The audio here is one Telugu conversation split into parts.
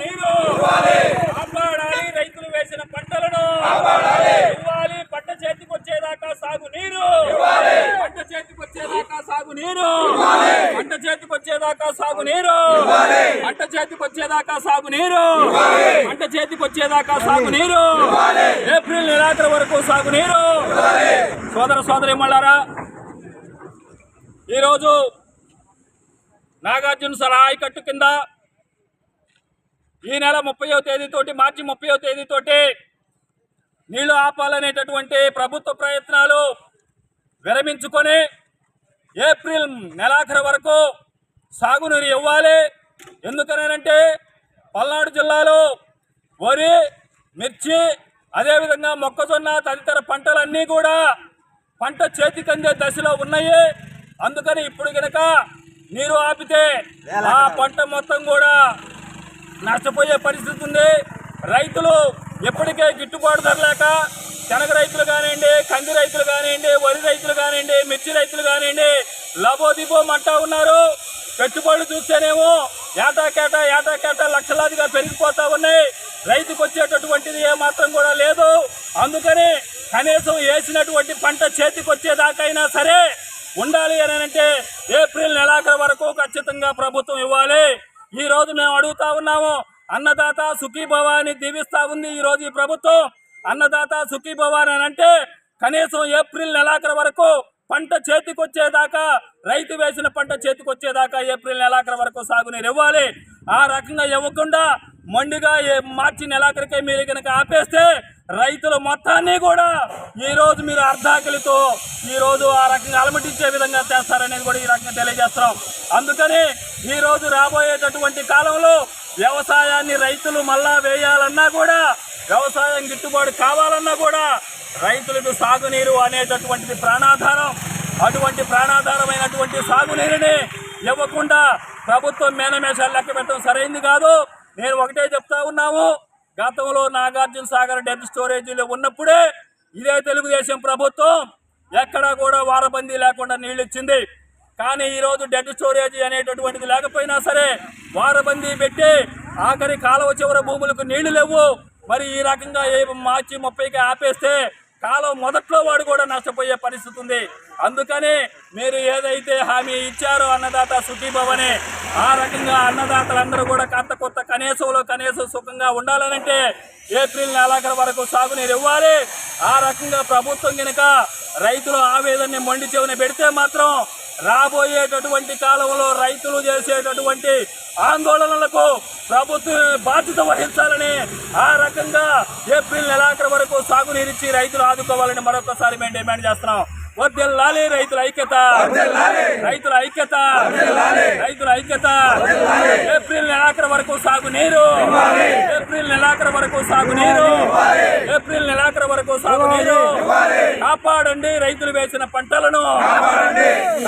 నీరు రైతులు వేసిన పంటలను ఇవ్వాలి. పంట చేతికి వచ్చేదాకా సాగు నీరు పంట పంట పంట ఏప్రిల్ నెలాఖరు వరకు సాగు నీరు సోదర సోదరి మళ్ళారా ఈరోజు నాగార్జున సలహా కట్టు కింద ఈ నెల ముప్పయో తేదీతోటి మార్చి ముప్పయో తేదీతోటి నీళ్ళు ఆపాలనేటటువంటి ప్రభుత్వ ప్రయత్నాలు విరమించుకొని ఏప్రిల్ నెలాఖరు వరకు సాగునీరు ఇవ్వాలి. ఎందుకనంటే పల్నాడు జిల్లాలో వరి మిర్చి అదేవిధంగా మొక్కజొన్న తదితర పంటలన్నీ కూడా పంట చేతికి అందే దశలో ఉన్నాయి. అందుకని ఇప్పుడు గనక నీరు ఆపితే ఆ పంట మొత్తం కూడా నష్టపోయే పరిస్థితి ఉంది. రైతులు ఎప్పటికే గిట్టుబాటు ధర లేక శనగ రైతులు కానివ్వండి కంది రైతులు కానివ్వండి వరి రైతులు కానివ్వండి మిర్చి రైతులు కానివ్వండి లబోదిబో మంటా ఉన్నారు. పెట్టుబడులు చూస్తేనేమో ఏటాకేటా ఏటాకేటా లక్షలాదిగా పెరిగిపోతా ఉన్నాయి. రైతుకు వచ్చేటటువంటిది ఏమాత్రం కూడా లేదు. అందుకని కనీసం వేసినటువంటి పంట చేతికి వచ్చేదాకైనా సరే ఉండాలి అని అంటే ఏప్రిల్ నెలాఖరు వరకు ఖచ్చితంగా ప్రభుత్వం ఇవ్వాలి. ఈరోజు మేము అడుగుతా ఉన్నాము అన్నదాత సుఖీభవ అని దీవిస్తా ఉంది ఈరోజు ఈ ప్రభుత్వం. అన్నదాత సుఖీభవ అని అంటే కనీసం ఏప్రిల్ నెలాఖరు వరకు పంట చేతికొచ్చేదాకా రైతు వేసిన పంట చేతికొచ్చేదాకా ఏప్రిల్ నెలాఖరు వరకు సాగునీరు ఇవ్వాలి. ఆ రకంగా ఇవ్వకుండా మొండిగా మార్చి నెలాఖరికే మీరు కనుక ఆపేస్తే రైతుల మొత్తాన్ని కూడా ఈరోజు మీరు అర్ధాకలితో ఈరోజు ఆ రకంగా అలమటించే విధంగా చేస్తారనేది కూడా ఈ రకంగా తెలియజేస్తున్నాం. అందుకని ఈరోజు రాబోయేటటువంటి కాలంలో వ్యవసాయాన్ని రైతులు మళ్ళా వేయాలన్నా కూడా వ్యవసాయం గిట్టుబాటు కావాలన్నా కూడా రైతులకు సాగునీరు అనేటటువంటిది ప్రాణాధారం. అటువంటి ప్రాణాధారమైనటువంటి సాగునీరుని ఇవ్వకుండా ప్రభుత్వం మేనమేషాలు లెక్క పెట్టడం సరైంది కాదు. నేను ఒకటే చెప్తా ఉన్నాము గతంలో నాగార్జున సాగర్ డెడ్ స్టోరేజీలో ఉన్నప్పుడే ఇదే తెలుగుదేశం ప్రభుత్వం ఎక్కడా కూడా వారబందీ లేకుండా నీళ్ళు ఇచ్చింది కానీ ఈరోజు డెడ్ స్టోరేజ్ అనేటటువంటిది లేకపోయినా సరే వారబందీ పెట్టి ఆఖరి కాలువ చివర భూములకు నీళ్ళు లేవు. మరి ఈ రకంగా ఏ మార్చి ముప్పైకి ఆపేస్తే కాలం మొదట్లో వాడు కూడా నష్టపోయే పరిస్థితి ఉంది. అందుకని మీరు ఏదైతే హామీ ఇచ్చారో అన్నదాత సుఖీభవని ఆ రకంగా అన్నదాతలందరూ కూడా కాస్త కనీసంలో కనీసం సుఖంగా ఉండాలనంటే ఏప్రిల్ నెలాఖరు వరకు సాగునీరు ఇవ్వాలి. ఆ రకంగా ప్రభుత్వం కనుక రైతుల ఆవేదనని మొండి చెవిని పెడితే మాత్రం రాబోయేటటువంటి కాలంలో రైతులు చేసేటటువంటి ఆందోళనలకు ప్రభుత్వం బాధ్యత వహించాలని ఆ రకంగా ఏప్రిల్ నెలాఖరు వరకు సాగునీరిచ్చి రైతులు ఆదుకోవాలని మరొకసారి మేము డిమాండ్ చేస్తున్నాం. వద్దెల్లాలి రైతుల ఐక్యత. రైతుల ఐక్యత. రైతుల ఐక్యత. ఏప్రిల్ నెలాఖరు వరకు సాగునీరు. ఏప్రిల్ నెలాఖరు వరకు సాగునీరు. ఏప్రిల్ నెలాఖరు వరకు సాగునీరు. కాపాడండి రైతులు వేసిన పంటలను.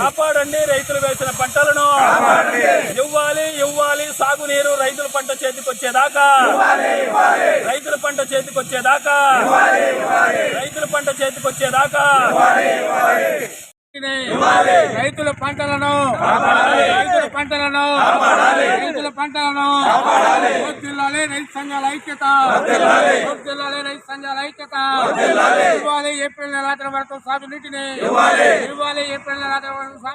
కాపాడండి. రైతులు వేసిన పంటలను. ఇవ్వాలి ఇవ్వాలి సాగునీరు రైతుల పంట చేతికి వచ్చేదాకా రైతుల పంట చేతికి వచ్చేదాకా రైతుల పంట చేతికి వచ్చేదాకా రైతుల పంటలను రైతుల పంటలను రైతుల పంటలను జిల్లాలే రైతు సంఘాల ఐక్యత. జిల్లాలే. రైతు సంఘాల ఐక్యత. ఇవ్వాలి ఏప్రిల్ నెల వరకు సాగు నీటిని ఇవ్వాలి ఏప్రిల్ నెల వరకు